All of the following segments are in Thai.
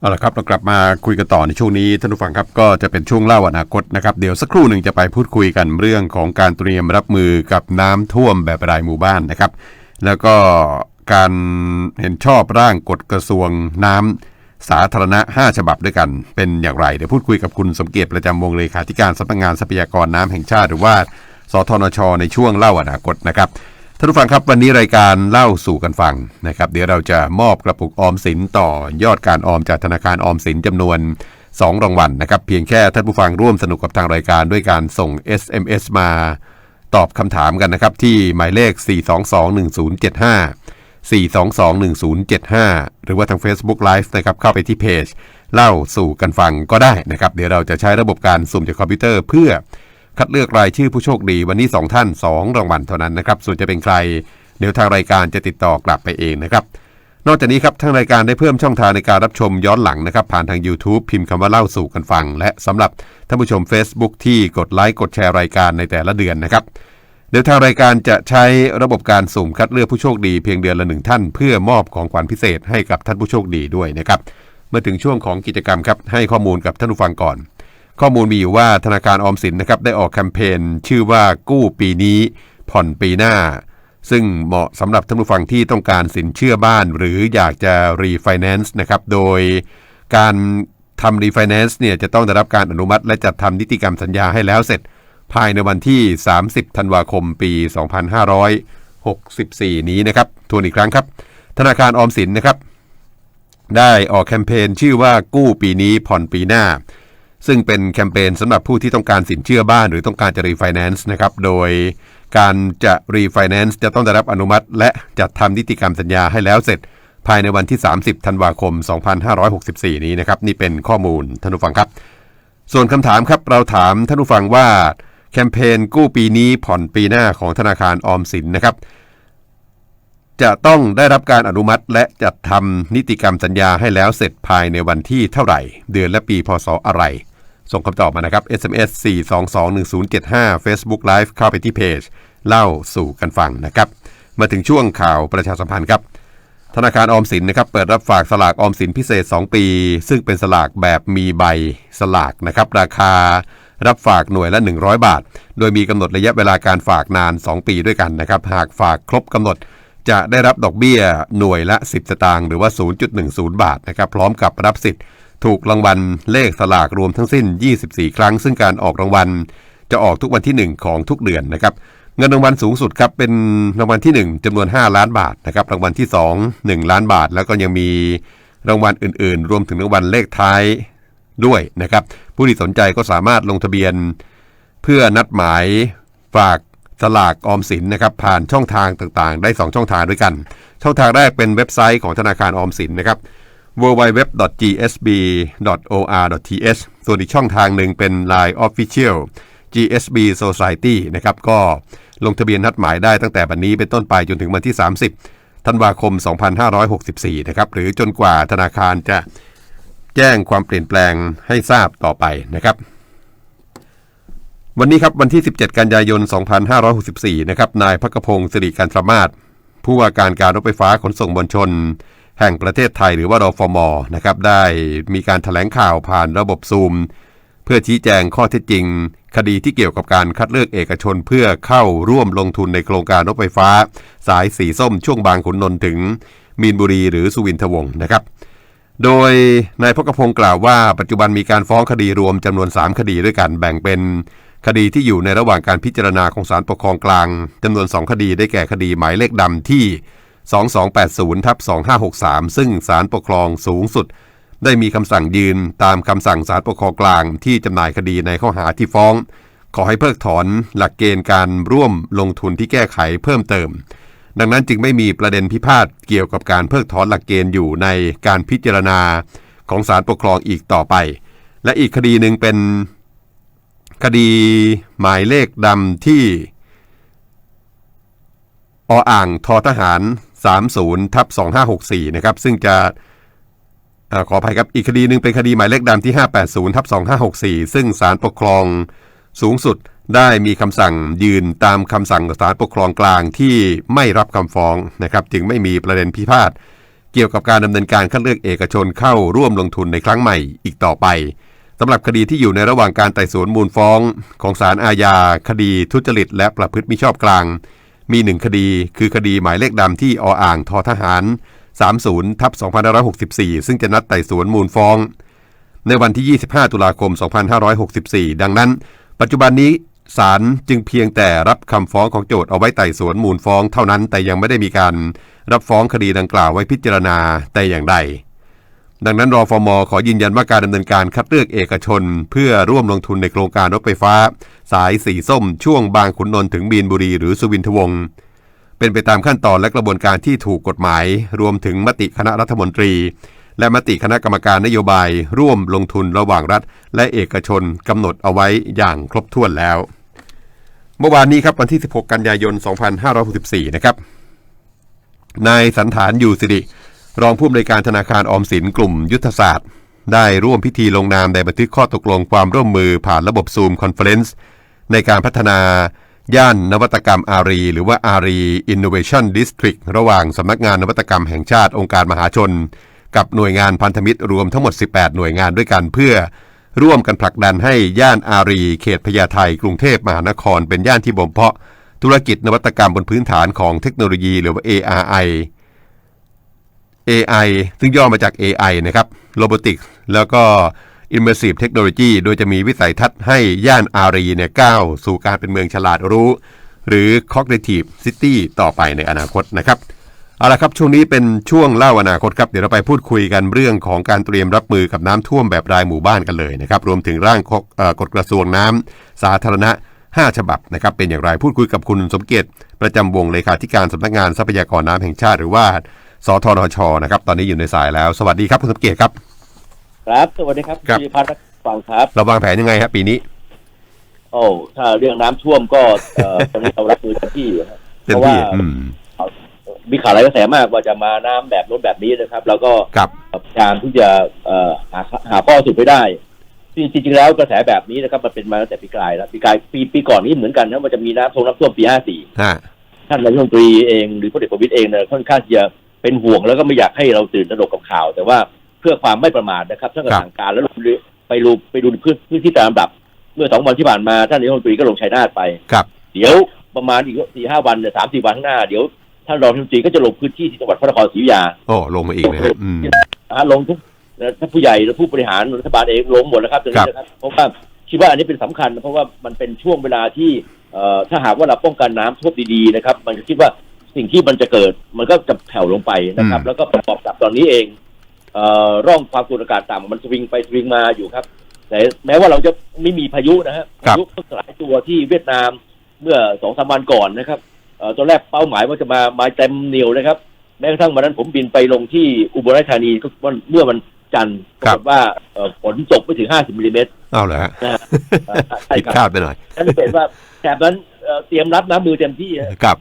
เอาละครับเรากลับมาคุยกันต่อในช่วงนี้ท่านผู้ฟังครับก็จะเป็นช่วงเล่าอนาคตนะครับเดี๋ยวสักครู่หนึ่งจะไปพูดคุยกันเรื่องของการเตรียมรับมือกับน้ำท่วมแบบรายหมู่บ้านนะครับ แล้วก็การเห็นชอบร่างกฎกระทรวงน้ำสาธารณะ 5 ฉบับด้วยกันเป็นอย่างไร เดี๋ยวพูดคุยกับคุณสมเกียรติประจำวงเลขาธิการสำนักงานทรัพยากรน้ำแห่งชาติ หรือว่าสทนช ในช่วงเล่าอนาคตนะครับ ท่านผู้ฟังครับวันนี้รายการเล่าสู่กันฟังนะครับ เดี๋ยวเราจะมอบกระปุกออมสินต่อยอดการออมจากธนาคารออมสินจำนวน 2 รางวัลนะครับ เพียงแค่ท่านผู้ฟังร่วมสนุกกับทางรายการด้วยการส่ง SMS มาตอบคำถามกันนะครับ ที่หมายเลข 4221075 4221075 หรือว่าทาง Facebook Live นะครับเข้าไปที่เพจ เล่าสู่กันฟังก็ได้นะครับ เดี๋ยวเราจะใช้ระบบการสุ่มจากคอมพิวเตอร์เพื่อ คัดเลือกรายชื่อผู้โชคดีวันนี้ 2 ท่าน 2 รางวัลเท่านั้นนะครับ ส่วนจะเป็นใคร เดี๋ยวทางรายการจะติดต่อกลับไปเองนะครับ นอกจากนี้ครับทางรายการได้เพิ่มช่องทางในการรับชมย้อนหลังนะครับ ผ่านทาง YouTube พิมพ์คำว่าเล่าสู่กันฟัง และสำหรับท่านผู้ชม Facebook ที่กดไลค์กดแชร์รายการในแต่ละเดือนนะครับเดี๋ยวทางรายการจะใช้ระบบการสุ่มคัดเลือกผู้โชคดีเพียงเดือนละหนึ่งท่าน เพื่อมอบของขวัญพิเศษให้กับท่านผู้โชคดีด้วยนะครับ เมื่อถึงช่วงของกิจกรรมครับให้ข้อมูลกับท่านผู้ฟังก่อน ข้อมูลมีอยู่ว่าธนาคารออมสินนะครับได้ออกแคมเปญชื่อว่ากู้ปีนี้ผ่อนปีหน้า ซึ่งเหมาะสำหรับท่านผู้ฟังที่ต้องการสินเชื่อบ้าน หรืออยากจะรีไฟแนนซ์นะครับโดยการทำรีไฟแนนซ์เนี่ยจะต้องได้รับการอนุมัติ และจัดทำนิติกรรมสัญญาให้แล้วเสร็จ ภายในวันที่ 30 ธันวาคมปี 2564 นี้นะครับทวนอีกครั้งครับ ธนาคารออมสินนะครับ ได้ออกแคมเปญชื่อว่ากู้ปีนี้ผ่อนปีหน้า ซึ่งเป็นแคมเปญสำหรับผู้ที่ต้องการสินเชื่อบ้านหรือต้องการจะรีไฟแนนซ์นะครับโดยการจะรีไฟแนนซ์จะต้องได้รับอนุมัติ และจัดทำนิติกรรมสัญญาให้แล้วเสร็จ ภายในวันที่ 30 ธันวาคม 2564 นี้นะครับนี่เป็นข้อมูลท่านผู้ฟังครับ ส่วนคำถามครับเราถามท่านผู้ฟังว่าแคมเปญกู้ปีนี้ผ่อนปีหน้าของธนาคารออมสินนะครับจะต้องได้รับการอนุมัติและจัดทำนิติกรรมสัญญาให้แล้วเสร็จภายในวันที่เท่าไหร่ เดือนและปีพศอะไร ส่งคำตอบมานะครับ SMS 4221075 Facebook Live เข้าไปที่เพจ เล่าสู่กันฟังนะครับ มาถึงช่วงข่าวประชาสัมพันธ์ครับธนาคารออมสินนะครับเปิดรับฝากสลากออมสินพิเศษ 2 ปี ซึ่งเป็นสลากแบบมีใบสลากนะครับราคารับฝากหน่วยละ 100 บาท โดยมีกำหนดระยะเวลาการฝากนาน 2 ปีด้วยกันนะครับหากฝากครบกำหนดจะได้รับดอกเบี้ยหน่วยละ 10 สตางค์หรือว่า 0.10 บาทนะครับพร้อมกับรับสิทธิ์ ถูกรางวัลเลขสลากรวมทั้งสิ้น 24 ครั้ง ซึ่งการออกรางวัลจะออกทุกวันที่ 1 ของทุกเดือนนะครับ เงินรางวัลสูงสุดครับเป็นรางวัลที่ 1จำนวน 5 ล้านบาทนะครับ รางวัลที่ 2 1 ล้านบาท แล้วก็ยังมีรางวัลอื่น ๆ รวมถึงรางวัลเลขท้ายด้วยนะครับ ผู้ที่สนใจก็สามารถลงทะเบียน เพื่อนัดหมายฝากสลากออมสินนะครับผ่านช่องทางต่างๆ ได้ 2 ช่องทางด้วยกัน ช่องทางแรกเป็นเว็บไซต์ของธนาคารออมสินนะครับ www.gsb.or.th ส่วนอีกช่องทางหนึ่งเป็น Line Official GSB Society นะครับก็ลงทะเบียนนัดหมายได้ตั้งแต่บันนี้เป็นต้นไปจนถึงวันที่ 30 ธันวาคม 2564 นะครับหรือจนกว่าธนาคารจะแจ้งความเปลี่ยนแปลงให้ทราบต่อไปนะครับ วันนี้ครับวันที่ 17 กันยายน 2564 นะครับนายพักพงศ์สิริการสมาศผู้ว่าการการรถไฟฟ้าขนส่งมวลชน แห่งประเทศไทยหรือว่ารฟมนะครับได้มีการถแถลงข่าวผ่านระบบซูม เพื่อชี้แจงข้อเท็จจริง คดีที่เกี่ยวกับการคัดเลือกเอกชนเพื่อเข้าร่วมลงทุนในโครงการรถไฟฟ้า สายสีส้มช่วงบางขุนนนท์ถึงมีนบุรีหรือสุวินทวงศ์นะครับ โดยนายพกพงศ์กล่าวว่าปัจจุบันมีการฟ้องคดีรวมจำนวน 3 คดีด้วยกันแบ่งเป็นคดีที่อยู่ในระหว่างการพิจารณาของศาลปกครองกลางจำนวน 2 คดีได้แก่คดีหมายเลขดำที่ 2280ทับ2563 ซึ่งศาลปกครองสูงสุด ได้มีคำสั่งยืนตามคำสั่งศาลปกครองกลางที่จำหน่ายคดีในข้อหาที่ฟ้อง ขอให้เพิกถอนหลักเกณฑ์การร่วมลงทุนที่แก้ไขเพิ่มเติม ดังนั้นจึงไม่มีประเด็นพิพาทเกี่ยวกับการเพิกถอนหลักเกณฑ์อยู่ในการพิจารณาของศาลปกครองอีกต่อไป และอีกคดีหนึ่งเป็นคดีหมายเลขดำที่ออ่างทอทหาร 30ทับ2564นะครับซึ่งจะอขออภัยครับอีกคดีหนึ่งเป็นคดีหมายเลขดำที่ 580ทับ2564 ซึ่งศาลปกครองสูงสุดได้มีคำสั่งยืนตามคำสั่งศาลปกครองกลางที่ไม่รับคำฟ้องนะครับจึงไม่มีประเด็นพิพาทเกี่ยวกับการดำเนินการคัดเลือกเอกชนเข้าร่วมลงทุนในครั้งใหม่อีกต่อไปสำหรับคดีที่อยู่ในระหว่างการไต่สวนมูลฟ้อง ของศาลอาญา คดีทุจริตและประพฤติมิชอบกลาง มีหนึ่งคดีคือคดีหมายเลขดำที่ออ่างทอทหาร 30ทับ2564 ซึ่งจะนัดไต่สวนมูลฟ้อง ในวันที่ 25 ตุลาคม 2564 ดังนั้น ปัจจุบันนี้ศาลจึงเพียงแต่รับคำฟ้องของโจทย์เอาไว้ไต่สวนมูลฟ้องเท่านั้น แต่ยังไม่ได้มีการรับฟ้องคดีดังกล่าวไว้พิจารณาแต่อย่างใด ดังนั้นรอฟมขอยืนยันว่าการดำเนินการคัดเลือกเอกชน เพื่อร่วมลงทุนในโครงการรถไฟฟ้า สายสีส้ม ช่วงบางขุนนนท์ถึงมีนบุรี หรือสุวินทวงศ์เป็นไปตามขั้นตอนและกระบวนการที่ถูกกฎหมาย รวมถึงมติคณะรัฐมนตรี และมติคณะกรรมการนโยบาย ร่วมลงทุนระหว่างรัฐ และเอกชนกำหนดเอาไว้อย่างครบถ้วนแล้ว เมื่อวานนี้ครับวันที่ 16 กันยายน 2564 นะครับนายสันฐานอยู่สิริ รองผู้อำนวยการธนาคารออมสินกลุ่มยุทธศาสตร์ ได้ร่วมพิธีลงนามในบันทึกข้อตกลงความร่วมมือผ่านระบบซูมคอนเฟอเรนซ์ในการพัฒนาย่านนวัตกรรมอารี หรือว่าอารี Innovation District ระหว่างสำนักงานนวัตกรรมแห่งชาติองค์การมหาชน กับหน่วยงานพันธมิตรรวมทั้งหมด 18 หน่วยงานด้วยกันเพื่อ ร่วมกันผลักดันให้ย่านอารี เขตพญาไทกรุงเทพมหานคร เป็นย่านที่บ่มเพาะ ธุรกิจนวัตกรรมบนพื้นฐานของเทคโนโลยีหรือว่า ARI AI ซึ่งย่อมาจาก AI นะครับ Robotics แล้วก็ Immersive Technology โดยจะมีวิสัยทัศน์ให้ย่านอารีเนี่ยก้าวสู่การเป็นเมืองฉลาดรู้ หรือ Cognitive City ต่อไปในอนาคตนะครับเอาละครับช่วงนี้เป็นช่วงเล่าอนาคตครับเดี๋ยวเราไปพูดคุยกันเรื่องของการเตรียมรับมือกับน้ำท่วมแบบรายหมู่บ้านกันเลยนะครับรวมถึงร่างกฎกระทรวงน้ำสาธารณะ 5 ฉบับนะครับเป็นอย่างไรพูดคุยกับคุณสมเกียรติประจำวงเลขาธิการสำนักงานทรัพยากรน้ำแห่งชาติหรือว่า สทนชนะครับตอนนี้อยู่ในสายแล้ว สวัสดีครับคุณสมเกียรติครับ ครับ สวัสดีครับครับพี่พัฒน์ฟังครับ เราวางแผนยังไงครับปีนี้ โอ้ถ้าเรื่องน้ำท่วมก็เอ่อ ตอนนี้เรารับมือเต็มที่นะครับเต็มเพราะว่าที่อืมมีข่าวอะไรายกระแสมากว่าจะมาน้ำแบบรถแบบนี้นะครับ แล้วก็ครับพยายามที่จะเอ่อหาหาข้อสรุปไปได้จริงๆแล้วกระแสแบบนี้นะครับมันเป็นมาตั้งแต่ปีกลายแล้วปีกลายปีปีก่อนนี้เหมือนกันนะมันจะมีน้ำท่วมน้ำท่วมปี 54 ฮะท่านนายกรัฐมนตรีเองหรือพลเอกประวิตยเองเนี่ยค่อนข้างที่จะ เป็นห่วงแล้วก็ไม่อยากให้เราตื่นตระหนกกับข่าว แต่ว่าเพื่อความไม่ประมาทนะครับท่านก็ครับสั่งการแล้วลงไปดูไปดูพื้นพื้นที่ตามลำดับ เมื่อสองวันที่ผ่านมาท่านนายกรัฐมนตรีก็ลงชัยนาทไปครับ เดี๋ยวประมาณอีกสี่ห้าวันเนี่ยสามสี่วันข้างหน้าเดี๋ยวท่านรองรัฐมนตรีก็จะลงพื้นที่ที่จังหวัดพระนครศรีอยุธยาโอ้ลงมาอีกนะฮะอืมนะฮะลงทุกท่านผู้ใหญ่และผู้บริหารรัฐบาลเองลงหมดแล้วครับตรงครันี้บนะครับเพราะว่าคิดว่าอันนี้เป็นสำคัญนะเพราะว่ามันเป็นช่วงเวลาที่เอ่อถ้าหากว่าเราป้องกันน้ำท่วมดีๆนะครับ มันจะคิดว่า สิ่งที่มันจะเกิดมันก็จะแผ่วลงไปนะครับ แล้วก็ประกอบกับตอนนี้เองเอ่อร่องความกดอากาศต่ำมันสวิงไปสวิงมาอยู่ครับ แต่แม้ว่าเราจะไม่มีพายุนะฮะครับพายุก็สลายตัวที่เวียดนามเมื่อสองสามวันก่อนนะครับเอ่อตอนแรกเป้าหมายว่าจะมามาเต็มเหนียวนะครับ แม้กระทั่งวันนั้นผมบินไปลงที่อุบลราชธานีก็วันเมื่อวัน จันทร์ปครัราบกฏว่าเอ่อฝนตกไปถึง 50มิลลิเมตรเอาเหรอฮะนะฮะเอ่อใช่ผิดครับคาดไปหน่อยนั่นเป็นว่าแถบนั้นเอ่อเตรียมรับน้ำมือเต็มที่ฮะครับ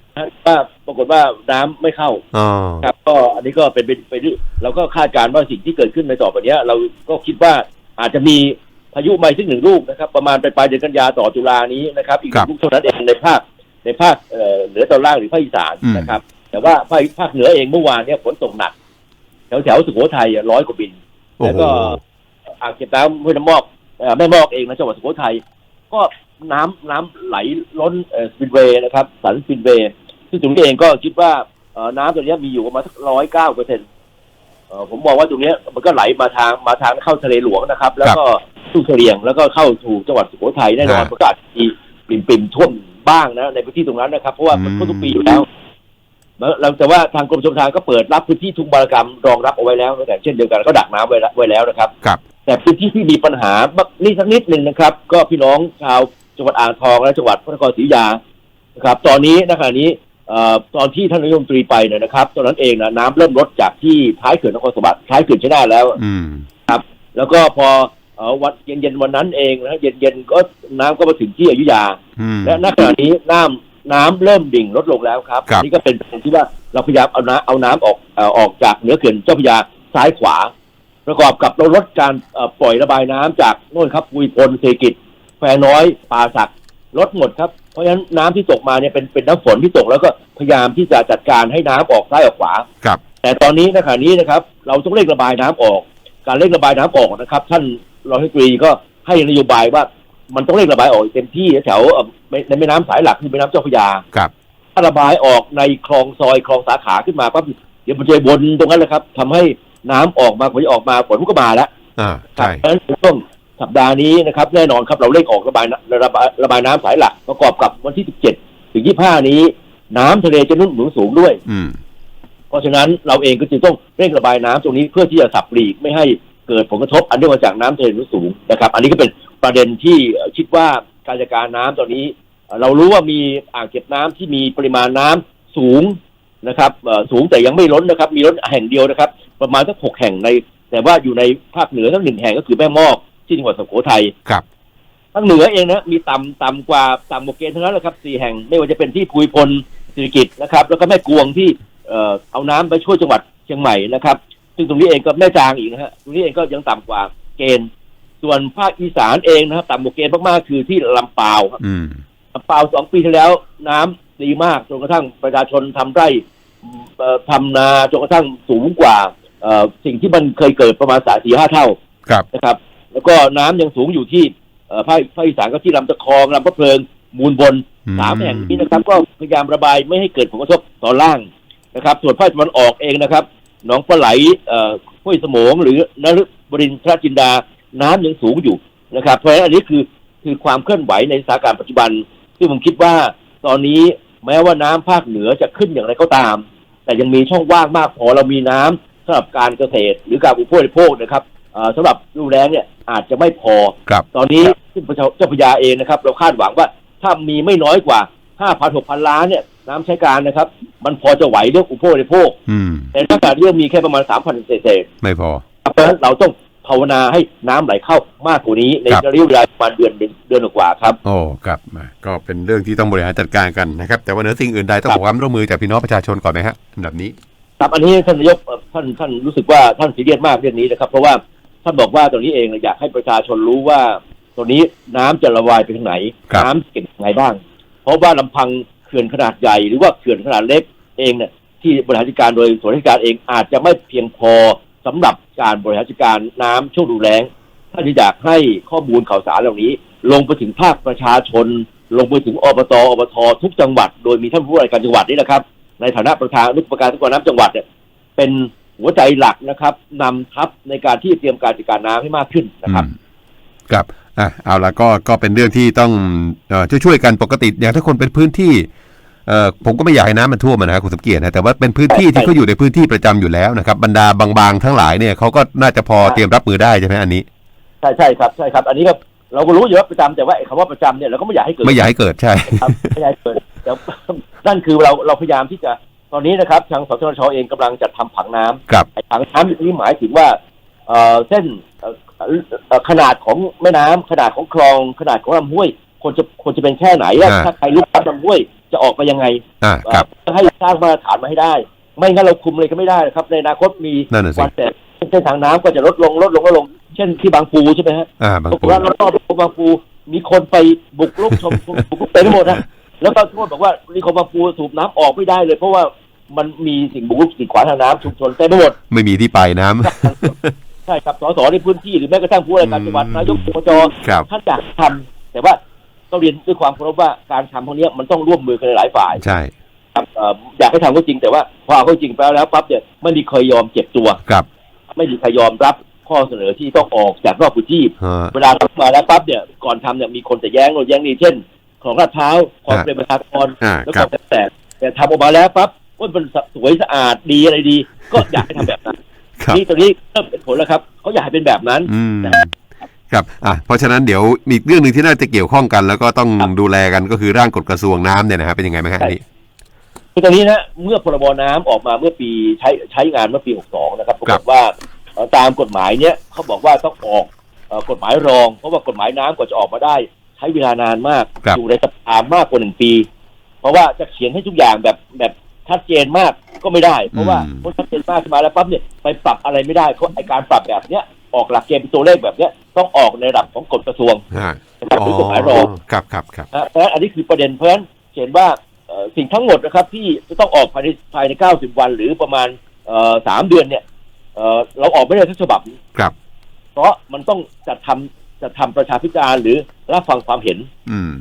ว่าปรากฏว่าน้ำไม่เข้าอ๋อครับ ก็อันนี้ก็เป็นไปไปด้วยเราก็คาดการณ์ว่าสิ่งที่เกิดขึ้นในต่อไปเนี้ยเราก็คิดว่าอาจจะมีพายุใหม่ซึ่งหนึ่งลูกนะครับ ประมาณปลายเดือนกันยาต่อตุลานี้นะครับ อีกหนึ่งลูกเท่านั้นเองในภาคในภาคเอ่อเหนือตอนล่างหรือภาคอีสานนะครับ แต่ว่าภาคภาคเหนือเองเมื่อวานเนี่ยฝนตกหนักแถวแถวสุโขทัยร้อยกว่าบินโอ้ แล้วโหก็อ่างเก็บน้ำห้วยน้ำมอกเอ่อแม่มอกเองนะจังหวัดสุโขทัยก็น้ำน้ำไหลล้นเอ่อสปินเวย์นะครับสันสปินเวย์ซึ่งตรงนี้เองก็คิดว่าเอ่อน้ำตรงนี้มีอยู่ประมาณสักร้อยเก้าเปอร์เซ็นต์ผมมองว่าตรงเนี้ยมันก็ไหลมาทางมาทางเข้าทะเลหลวงนะครับ แล้วก็ทุ่งเสลียงแล้วก็เข้าถูจังหวัดสุโขทัยแน่นอนฮะมันก็อาจจะมีปริ่มปริ่มๆท่วมบ้างนะในพื้นที่ตรงนั้นนะครับ เพราะว่ามันอืมท่วมทุกปีอยู่แล้ว แล้วแล้วแต่ว่าทางกรมชลประทานก็เปิดรับพื้นที่ทุ่งบารกรรมรองรับเอาไว้แล้วแต่เช่นเดียวกันก็ดักน้ำไว้แล้วไว้แล้วนะครับ ครับ แต่พื้นที่ที่มีปัญหาบักนี่สักนิดหนึ่งนะครับ ก็พี่น้องชาวจังหวัดอ่างทองและจังหวัดพระนครศรีอยุธยานะครับ ตอนนี้ณขณะนี้เอ่อตอนที่ท่านนายกรัฐมนตรีไปเนี่ยนะครับ ตอนนั้นเองนะน้ำเริ่มลดจากที่ท้ายเขื่อนนครสวรรค์ท้ายเขื่อนชยนาทแล้วอืมแล้วก็พอเอ่อวันเย็นๆวันนั้นเองนะเย็นๆก็น้ำก็มาถึงที่อยุธยาอืมและณขณะนี้น้ำ น้ำเริ่มดิ่งลดลงแล้วครับครับอันนี่ก็เป็นประเด็นที่ว่าเราพยายามเอาน้ำเอาน้ำออกเอ่อออกจากเหนือเขื่อนเจ้าพระยาซ้ายขวา ประกอบกับเราลดการเอ่อปล่อยระบายน้ำจากโน่นครับปุยพลเศรษฐกิจแควน้อยป่าสักลดหมดครับเพราะฉะนั้นน้ำที่ตกมาเนี่ยเป็นเป็นน้ำฝนที่ตกแล้วก็พยายามที่จะจัดการให้น้ำออกซ้ายออกขวาครับ แต่ตอนนี้นะขณะนี้นะครับ เราต้องเร่งระบายน้ำออก การเร่งระบายน้ำออกนะครับ ท่านรองรัฐมนตรีก็ให้นโยบายว่า มันต้องเร่งระบายออกเต็มที่แถวเอ่อในแม่น้ำสายหลักคือแม่น้ำเจ้าพระยาครับถ้าระบายออกในคลองซอยคลองสาขาขึ้นมาปั๊บเดี๋ยวมันจะวนตรงนั้นแหละครับทำให้น้ำออกมาฝนออกมาฝนก็มาแล้วอ่าครับใช่เพราะฉะนั้นในช่วงสัปดาห์นี้นะครับ แน่นอนครับเราเร่งออกระบายน้ำระบายระบายน้ำสายหลักประกอบกับวันที่17ถึง25นี้ น้ำทะเลจะนุ่นหนุนสูงด้วย อืมเพราะฉะนั้นเราเองก็จึงต้องเร่งระบายน้ำตรงนี้เพื่อที่จะสับปลีกไม่ให้เกิดผลกระทบอันเนื่องมาจากน้ำทะเลหนุนสูงนะครับ อันนี้ก็เป็น ประเด็นที่เอ่อคิดว่าการจัดการน้ำตอนนี้เอ่อเรารู้ว่ามีอ่างเก็บน้ำที่มีปริมาณน้ำสูงนะครับเอ่อสูงแต่ยังไม่ล้นนะครับ มีล้นแห่งเดียวนะครับ ประมาณสักหกแห่งใน แต่ว่าอยู่ในภาคเหนือทั้งหนึ่งแห่งก็คือแม่มอกที่จังหวัดสุโขทัยครับทางเหนือเองนะมีต่ำต่ำกว่าต่ำกว่าเกณฑ์ทั้งนั้นแหละครับสี่แห่งไม่ว่าจะเป็นที่ภูยพลสิริกิตนะครับ แล้วก็แม่กวงที่เอ่อเอาน้ำไปช่วยจังหวัดเชียงใหม่นะครับ ซึ่งตรงนี้เองก็แม่จางอีกนะฮะตรงนี้เองก็ยังต่ำกว่าเกณฑ์ ส่วนภาคอีสานเองนะครับต่ำกว่าเกณฑ์มากๆคือที่ลำปาวครับอืมลำปาวสองปีที่แล้ว น้ำดีมากจนกระทั่งประชาชนทำไร่เอ่อทำนาจนกระทั่งสูงกว่าเอ่อสิ่งที่มันเคยเกิดประมาณสามสี่ห้าเท่าครับนะครับ แล้วก็น้ำยังสูงอยู่ที่เอ่อภาคภาคอีสานก็ที่ลำตะคองลำพะเพลิงมูลบนอืมสามแห่งนี้นะครับ ก็พยายามระบายไม่ให้เกิดผลกระทบตอนล่างนะครับ ส่วนภาคตะวันออกเองนะครับหนองปลาไหลเอ่อห้วยสมงหรือนฤบรินทรจินดา น้ำยังสูงอยู่นะครับ เพราะฉะนั้นอันนี้คือคือความเคลื่อนไหวในสถานการณ์ปัจจุบันซึ่งผมคิดว่าตอนนี้แม้ว่าน้ำภาคเหนือจะขึ้นอย่างไรก็ตาม แต่ยังมีช่องว่างมากพอเรามีน้ำสำหรับการเกษตร หรือการอุปโภคบริโภคนะครับเอ่อสำหรับฤดูแล้งเนี่ยอาจจะไม่พอครับตอนนี้ซึ่งพระเจ้าเจ้าพระยาเองนะครับ เราคาดหวังว่าถ้ามีไม่น้อยกว่า5,000 6,000ล้านเนี่ยน้ำใช้การนะครับ มันพอจะไหวเรื่องอุปโภคบริโภคอืมแต่ถ้าการเรื่องมีแค่ประมาณ3,000เศษไม่พอๆเพราะฉะนั้นเราต้อง ภาวนาให้น้ำไหลเข้ามากกว่านี้ในครับระยะเวลาประมาณเดือนเดือนเดือนกว่าครับโอ้ครับมาก็เป็นเรื่องที่ต้องบริหารจัดการกันนะครับ แต่ว่าเหนือสิ่งอื่นใดต้องครัขบอความร่วมมือจากพี่น้องประชาชนก่อนไหมฮะลำดับนี้ครับอันนี้ท่านนายกเอ่อท่านท่านรู้สึกว่าท่านซีเรียสมากเรื่องนี้นะครับเพราะว่าท่านบอกว่าตรงนี้เองอยากให้ประชาชนรู้ว่าตรงนี้น้ำจะระบายไปทางไหนครับน้ำเก็บยังไงบ้าง เพราะว่าลำพังเขื่อนขนาดใหญ่หรือว่าเขื่อนขนาดเล็กเองเนี่ยที่บริหารจัดการโดยส่วนราชการเองอาจจะไม่เพียงพอ สำหรับการบริหารจัดการน้ำช่วงดูแล้งท่านอยากให้ข้อมูลข่าวสารเหล่านี้ ลงไปถึงภาคประชาชน ลงไปถึงอบตอบททุกจังหวัด โดยมีท่านผู้ว่าการจังหวัดนี่แหละครับ ในฐานะประธานอนุกรรมการทุกการน้ำจังหวัดเนี่ยเป็นหัวใจหลักนะครับนำทัพในการที่เตรียมการจัดการน้ำให้มากขึ้นนะครับครับอะเอาละก็ก็เป็นเรื่องที่ต้องเอ่อช่วยๆกันปกติอย่างถ้าคนเป็นพื้นที่ เอ่อผมก็ไม่อยากให้น้ำมันท่วมอะนะครับคุณสมเกียรตินะแต่ว่าเป็นพื้นที่ที่เขาอยู่ในพื้นที่ประจำอยู่แล้วนะครับบรรดาบางๆทั้งหลายเนี่ยเขาก็น่าจะพอเตรียมรับมือได้ใช่ไหมอันนี้ ใช่ใช่ครับใช่ครับ อันนี้ก็เราก็รู้อยู่ว่าประจำแต่ว่าไอ้คำว่าประจำเนี่ยเราก็ไม่อยากให้เกิด ไม่อยากให้เกิดใช่ ครับไม่อยากให้เกิดแต่ นั่นคือเราเราพยายามที่จะตอนนี้นะครับทางสทชเองกำลังจัดทำผังน้ำครับ ไอ้ผังน้ำนี่หมายถึงว่าเอ่อเส้นเอ่อเอ่อขนาดของแม่น้ำขนาดของคลอง ขนาดของลำห้วยควรจะควรจะเป็นแค่ไหนอะอ่า ถ้าใครลุกล้ำลำห้วย จะออกไปยังไงอ่าครับเอ่อให้สร้างมาตรฐานมาให้ได้ ไม่งั้นเราคุมเลยก็ไม่ได้นะครับ ในอนาคตมีนั่นน่ะสิวันแต่เส้นทางน้ำก็จะลดลงลดลงลดลง เช่นที่บางปูใช่ไหมฮะอ่าบางปรากปูฏว่ารอบๆบางปูมีคนไปบุกรุกชมบุกรุกเต็มไปหมดนะแล้วก็โทษบอกว่านี่ของบางปูสูบน้ำออกไม่ได้เลย เพราะว่ามันมีสิ่งบุกรุกกีดขวางทางน้ำชุมชนเต็มไปหมด ไม่มีที่ไปน้ำใช่ครับสสในพื้นที่หรือแม้กระทั่งผู้ว่าราชการจังหวัดอืมนายกอบจครับท่านอยากทำแต่ว่า ต้องเรียนด้วยความเคารพว่าการทำพวกนี้มันต้องร่วมมือกันหลายฝ่ายใช่ครับเอ่ออยากให้ทำก็จริงแต่ว่าพอเอาเข้าจริงไปแล้วปั๊บเนี่ยไม่มีใครยอมเจ็บตัว ครับไม่มีใครยอมรับข้อเสนอที่ต้องออกจากนอกพื้นที่ ฮะ เวลาทำมาแล้วปั๊บเนี่ยก่อนทำเนี่ยมีคนจะแย้งโน่นแย้งนี่เช่น ของลาดพร้าวของอ่าเป็นประชากรอ่าแล้วคก็รับ แต่แต่แต่ทำออกมาแล้วปั๊บว่ามันสวยสะอาดดีอะไรดี ก็อยากให้ทำแบบนั้นครับ นี่ตอนนี้เริ่มเป็นผลแล้วครับเขาอยากให้เป็นแบบนั้น อืม ครับอะเพราะฉะนั้นเดี๋ยวมีอีกเรื่องหนึ่งที่น่าจะเกี่ยวข้องกัน แล้วก็ต้องครับดูแลกันก็คือร่างกฎกระทรวงน้ำเนี่ยนะฮะเป็นยังไงไหมฮะอันนี้คือตอนนี้นะเมื่อพรบน้ำออกมาเมื่อปีใช้ใช้งานเมื่อปี 62 นะครับปราครักบฏว่าเอ่อตามกฎหมายเนี้ยเขาบอกว่าต้องออกเอ่อกฎหมายรอง เพราะว่ากฎหมายน้ำกว่าจะออกมาได้ ใช้เวลานานมากครับอยู่ในสภามากกว่าหนึ่งปี เพราะว่าจะเขียนให้ทุกอย่างแบบแบบชัดเจนมากก็ไม่ได้ เพราะว่าพอชัดเจนมากขึ้นมาแล้วปั๊บเนี่ยไปปรับอะไรไม่ได้เพราะไอการปรับแบบเนี้ย ออกหลักเกณฑ์เป็นตัวเลขแบบเนี้ยต้องออกในระดับของกฎกระทรวงฮะนะครับหรือกฎหมายรองครับครับครับนะเพราะฉะนั้นอันนี้คือประเด็นเพราะฉะนั้นเห็นว่าเอ่อสิ่งทั้งหมดนะครับ ที่จะต้องออกภายในภายใน 90 วันหรือประมาณเอ่อสามเดือนเนี่ยเอ่อเราออกไม่ได้ทั้งฉบับครับ เพราะมันต้องจัดทำจัดทำประชาพิจารณ์หรือรับฟังความเห็น อืม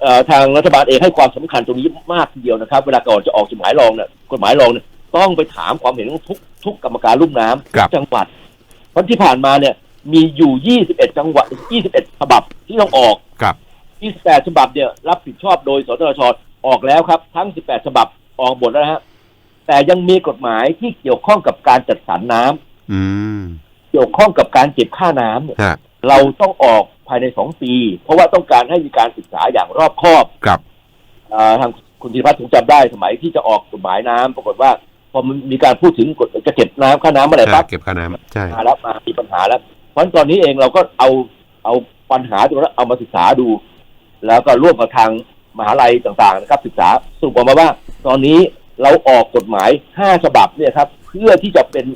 เอ่อทางรัฐบาลเองให้ความสำคัญตรงนี้มากทีเดียวนะครับ เวลาก่อนจะออกจดหมายรองเนี่ยกฎหมายรองเนี่ยต้องไปถามความเห็นของทุกทุกกรรมการลุ่มน้ำครับจังหวัด เพราะที่ผ่านมาเนี่ย มีอยู่ 21 จังหวัด 21 ฉบับที่ต้องออกครับ28ฉบับเนี่ยรับผิดชอบโดยสตชออกแล้วครับ ทั้ง 18 ฉบับออกหมดแล้วนะฮะแต่ยังมีกฎหมายที่เกี่ยวข้องกับการจัดสรรน้ำอืม เกี่ยวข้องกับการเก็บค่าน้ำเนี่ยฮะเราต้องออกภายในสองปี เพราะว่าต้องการให้มีการศึกษาอย่างรอบคอบครับเอ่อทางคุณธีรพัฒน์คงจำได้สมัยที่จะออกกฎหมายน้ำปรากฏว่า พอมันมีการพูดถึงกฎจะเก็บน้ำค่าน้ำเมื่อไหร่ปั๊บเก็บค่าน้ำใช่มาแล้วมามีปัญหาแล้ว เพราะฉะนั้นตอนนี้เองเราก็เอาเอาปัญหาตรงนั้นเอามาศึกษาดู แล้วก็ร่วมกับทางมหาลัยต่างๆนะครับ ศึกษาสรุปออกมาว่า ตอนนี้เราออกกฎหมายห้าฉบับเนี่ยครับ เพื่อที่จะเป็น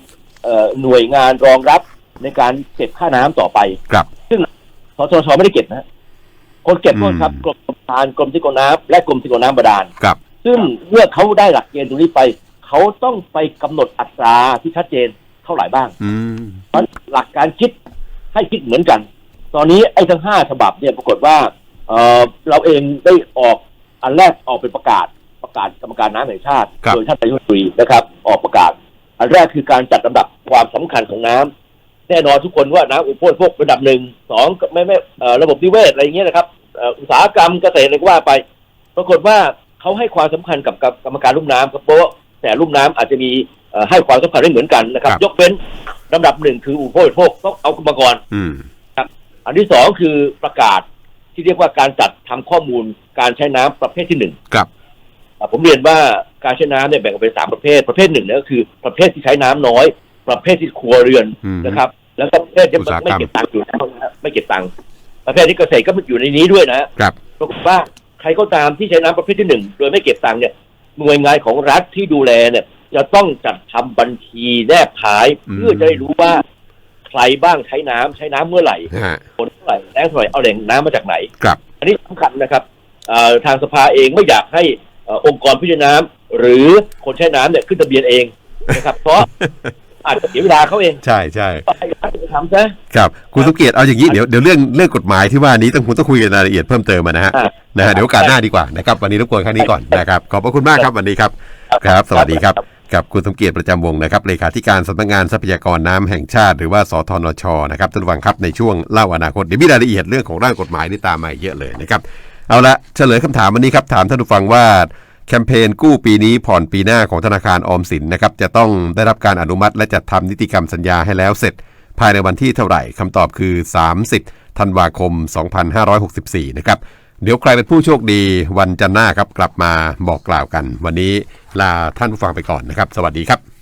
เอ่อหน่วยงานรองรับในการเก็บค่าน้ำต่อไป ครับสทชไม่ได้เก็บนะ คนเก็บก็ครับอืมกรมชลประทานกรมที่กรน้ำและกรมที่กรน้ำบาดาลครับ ซึ่งเมื่อเขาได้หลักเกณฑ์ตรงนี้ไป เขาต้องไปกำหนดอัตราที่ชัดเจนเท่าไหร่บ้างอืมเพราะหลักการคิดให้คิดเหมือนกัน ตอนนี้ไอ้ทั้งห้าฉบับเนี่ยปรากฏว่าเอ่อเราเองได้ออกอันแรกออกเป็นประกาศประกาศกรรมการน้ำแห่งชาติครับโดยท่านนายกรัฐมนตรีนะครับ ออกประกาศ อันแรกคือการจัดลำดับความสำคัญของน้ำแน่นอนทุกคนว่าน้ำอุปโภคพวกระดับหนึ่งสองก็ไม่ไม่เอ่อระบบนิเวศอะไรอย่างเงี้ยนะครับเอ่ออุตสาหกรรมเกษตรอะไรก็ว่าไป ปรากฏว่าเขาให้ความสำคัญกับกับกรรมการลุ่มน้ำครับเพราะว่า แต่ลุ่มน้ำอาจจะมีเอ่อให้ความสำคัญไม่เหมือนกันนะครับครับยกเว้นลำดับหนึ่งคืออุปโภคบริโภคต้องเอามาก่อนอืมอันที่สองคือประกาศที่เรียกว่าการจัดทำข้อมูลการใช้น้ำประเภทที่หนึ่งครับอะผมเรียนว่าการใช้น้ำเนี่ยแบ่งออกเป็นสามประเภท ประเภทหนึ่งเนี่ยก็คือประเภทที่ใช้น้ำน้อย ประเภทที่ครัวเรือนอืมนะครับ แล้วก็ประเภทที่อุตสาหกรไม่รมเก็บตังค์อยู่แล้วนะฮะไม่เก็บตังค์ประเภทที่เกษตรก็อยู่ในนี้ด้วยนะฮะครับปรากฏว่าใครก็ตามที่ใช้น้ำประเภทที่หนึ่งโดยไม่เก็บตังค์เนี่ย หน่วยงานของรัฐที่ดูแลเนี่ย จะต้องจัดทำบัญชีแนบท้ายอืมเพื่อจะได้รู้ว่า ใครบ้างใช้น้ำใช้น้ำเมื่อไหร่ฮะผลเท่าไหร่แรงเท่าไหร่เอาแหล่งน้ำมาจากไหนครับ อันนี้สำคัญนะครับเอ่อทางสภาเองไม่อยากให้เอ่อองค์กรพิจารณาน้ำหรือคนใช้น้ำเนี่ยขึ้นทะเบียนเองนะครับเพราะอาจจะเสียเวลาเขาเอง ใช่ใช่ก็ให้รัฐไปทำซะครับ คุณสมเกียรติเอาอย่างนี้เดี๋ยวเดี๋ยวเรื่องเรื่องกฎหมายที่ว่านี้ต้องคุณต้องคุยกันรายละเอียดเพิ่มเติมมานะฮะอ่า นะฮะเดี๋ยวโอกาสหน้าดีกว่านะครับวันนี้รบกวนแค่นี้ก่อนนะครับขอบพระคุณมากครับวันนี้ครับครับ สวัสดีครับกับคุณสมเกียรติประจำวงนะครับเลขาธิการสำนักงานทรัพยากรน้ำแห่งชาติ หรือว่าสทนชนะครับท่านผู้ฟังครับในช่วงเล่าอนาคตเดี๋ยวมีรายละเอียดเรื่องของร่างกฎหมายนี่ตามมาอีกเยอะเลยนะครับเอาละเฉลยคำถามวันนี้ครับถามท่านผู้ฟังว่าแคมเปญกู้ปีนี้ผ่อนปีหน้าของธนาคารออมสินนะครับจะต้องได้รับการอนุมัติ และจัดทำนิติกรรมสัญญาให้แล้วเสร็จ ภายในวันที่เท่าไหร่คำตอบคือ 30 ธันวาคม 2564 นะครับ เดี๋ยวใครเป็นผู้โชคดีวันจันทร์หน้าครับกลับมาบอกกล่าวกัน วันนี้ลาท่านผู้ฟังไปก่อนนะครับ สวัสดีครับ